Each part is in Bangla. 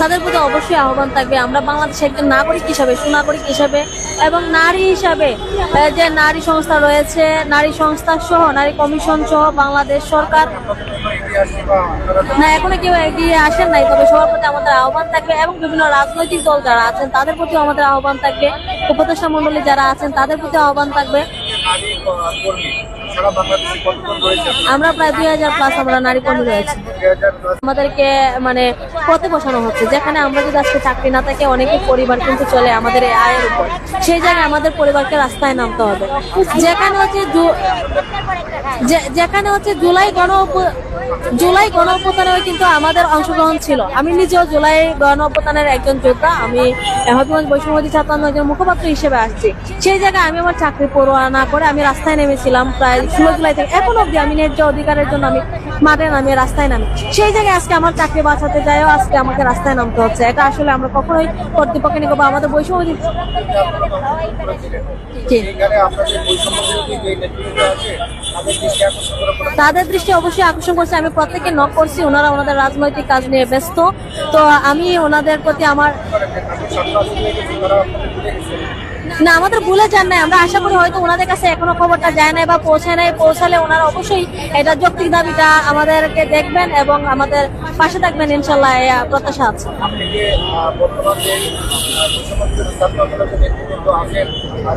তাদের প্রতি অবশ্যই আহ্বান থাকবে। আমরা বাংলাদেশে একজন নাগরিক হিসাবে, সুনাগরিক হিসাবে এবং নারী হিসাবে যে নারী সংস্থা রয়েছে, নারী সংস্থা সহ, নারী কমিশন সহ বাংলাদেশ সরকার না, এখনও কেউ এগিয়ে আসেন নাই, তবে সবার প্রতি আমাদের আহ্বান থাকবে এবং বিভিন্ন রাজনৈতিক দল যারা আছেন, তাদের প্রতি আমাদের আহ্বান থাকবে। উপদেষ্টা মন্ডলী যারা আছেন, তাদের প্রতি আহ্বান থাকবে। আমরা প্রায় দুই হাজার প্লাস আমরা নারী কর্মী রয়েছে। আমাদেরকে মানে পথে বসানো হচ্ছে। যেখানে আমরা যদি আজকে চাকরি না থাকে অনেকে পরিবার কিন্তু চলে আমাদের আয়ের উপর। সেই জায়গায় আমাদের পরিবারকে রাস্তায় নামতে হবে। যেখানে হচ্ছে যেখানে হচ্ছে জুলাই গণ জুলাই গণ কিন্তু আমাদের অংশগ্রহণ ছিল। আমি নিজেও জুলাই গণ একজন যোদ্ধা। আমি হবিগঞ্জ বৈষম্যদী ছাত্র একজন মুখপাত্র হিসেবে আসছি। সেই জায়গায় আমি আমার চাকরি পড়ুয়া না করে আমি রাস্তায় নেমেছিলাম। প্রায় ষোলো জুলাই থেকে এখন অব্দি আমি ন্যায্য অধিকারের জন্য আমি মাঠে নামি রাস্তায় নামি। সেই জায়গায় আজকে আমার চাকরি বাঁচাতে যায়ও, আজকে আমাকে রাস্তায় নামতে হচ্ছে। এটা আসলে আমরা কখনোই কর্তৃপক্ষে নিয়ে আমাদের। বৈষম্য তাদের দৃষ্টি অবশ্যই আকর্ষণ করছে। আমি প্রত্যেককে নক করছি। ওনারা ওনাদের রাজনৈতিক কাজ নিয়ে ব্যস্ত। তো আমি ওনাদের প্রতি আমার না, আমাদের ভুলে যান নাই। আমরা আশা করি হয়তো ওনাদের কাছে এখনও খবরটা যায় নাই বা পৌঁছায় নাই। পৌঁছালে ওনারা অবশ্যই এটা যৌক্তিক দাবিটা আমাদেরকে দেখবেন এবং আমাদের পাশে থাকবেন ইনশাল্লাহ প্রত্যাশা আছে। আর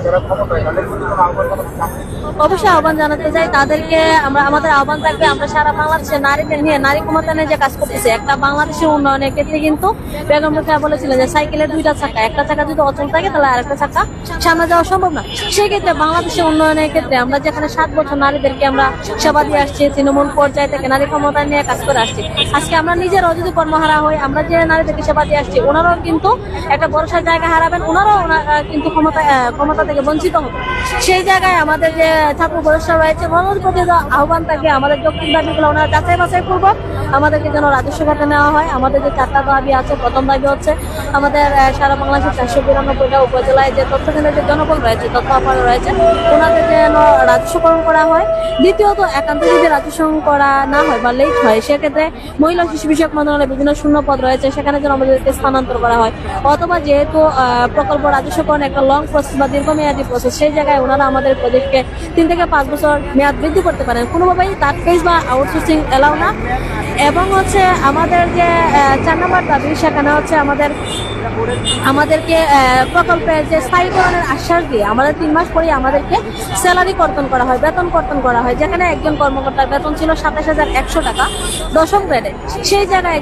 অবশ্যই আহ্বান জানাতে চাই তাদেরকে আমরা আমাদের আহ্বান থাকবে আমরা সারা বাংলাদেশে নারীদের নিয়ে নারী ক্ষমতা নিয়ে যে কাজ করতেছে একটা বাংলাদেশের উন্নয়নের ক্ষেত্রে কিন্তু বেগম রোকেয়া বলেছিলেন যে সাইকেলের দুইটা চাকা একটা চাকা যদি অচল থাকে তাহলে আরেকটা চাকা সামনে যাওয়া সম্ভব না। সেই ক্ষেত্রে বাংলাদেশের উন্নয়নের ক্ষেত্রে আমরা যেখানে সাত বছর নারীদেরকে আমরা সেবা দিয়ে আসছি তৃণমূল পর্যায় থেকে নারী ক্ষমতা নিয়ে কাজ করে আসছি। আজকে আমরা নিজেরাও যদি কর্মহারা হই আমরা যে নারীদেরকে সেবা দিয়ে আসছি ওনারাও কিন্তু একটা ভরসার জায়গা হারাবেন ওনারাও কিন্তু ক্ষমতা আহ, ক্ষমতা থেকে বঞ্চিত হবে। সেই জায়গায় আমাদের যে ছাত্র পরিষদ রয়েছে ওনাদের প্রতি আহ্বান থাকে আমাদের যৌক্তিক দাবিগুলো ওনারা যাচাই বাছাই করব। আমাদেরকে যেন রাজস্ব খাতে নেওয়া হয়। আমাদের যে চারটা দাবি আছে, প্রথম দাবি হচ্ছে আমাদের সারা বাংলাদেশের চারশো বিরানব্বইটা উপজেলায় যে তথ্য কেন্দ্রের যে জনবল রয়েছে তথ্য অপার রয়েছে, ওনাদের যেন রাজস্বকরণ করা হয়। দ্বিতীয়ত, একান্ত যদি রাজস্ব করা না হয় বা লেট হয়, সেক্ষেত্রে মহিলা শিশু বিষয়ক মন্ত্রণালয়ে বিভিন্ন শূন্য পদ রয়েছে। সেখানে যেন আমাদেরকে স্থানান্তর করা হয়। অথবা যেহেতু প্রকল্প রাজস্বকরণ একটা লং প্রসেস বা দীর্ঘমেয়াদী প্রসেস সেই জায়গায় ওনারা আমাদের প্রজেক্টকে তিন থেকে পাঁচ বছর মেয়াদ বৃদ্ধি করতে পারেন। কোনোভাবেই তার ফেস বা আউটসোর্সিং এলাও না। এবং হচ্ছে আমাদের যে চার নম্বর দাবি সেখানে হচ্ছে আমাদের আমাদেরকে আহ, প্রকল্পের যে স্থায়ীকরণের আশ্বাস দিয়ে আমাদের তিন মাস পরে আমাদেরকে স্যালারি কর্তন করা হয় বেতন কর্তন করা হয়। যেখানে একজন কর্মকর্তার বেতন ছিল সাতাশ হাজার একশো টাকা। দশম গ্রেডে সেই জায়গায়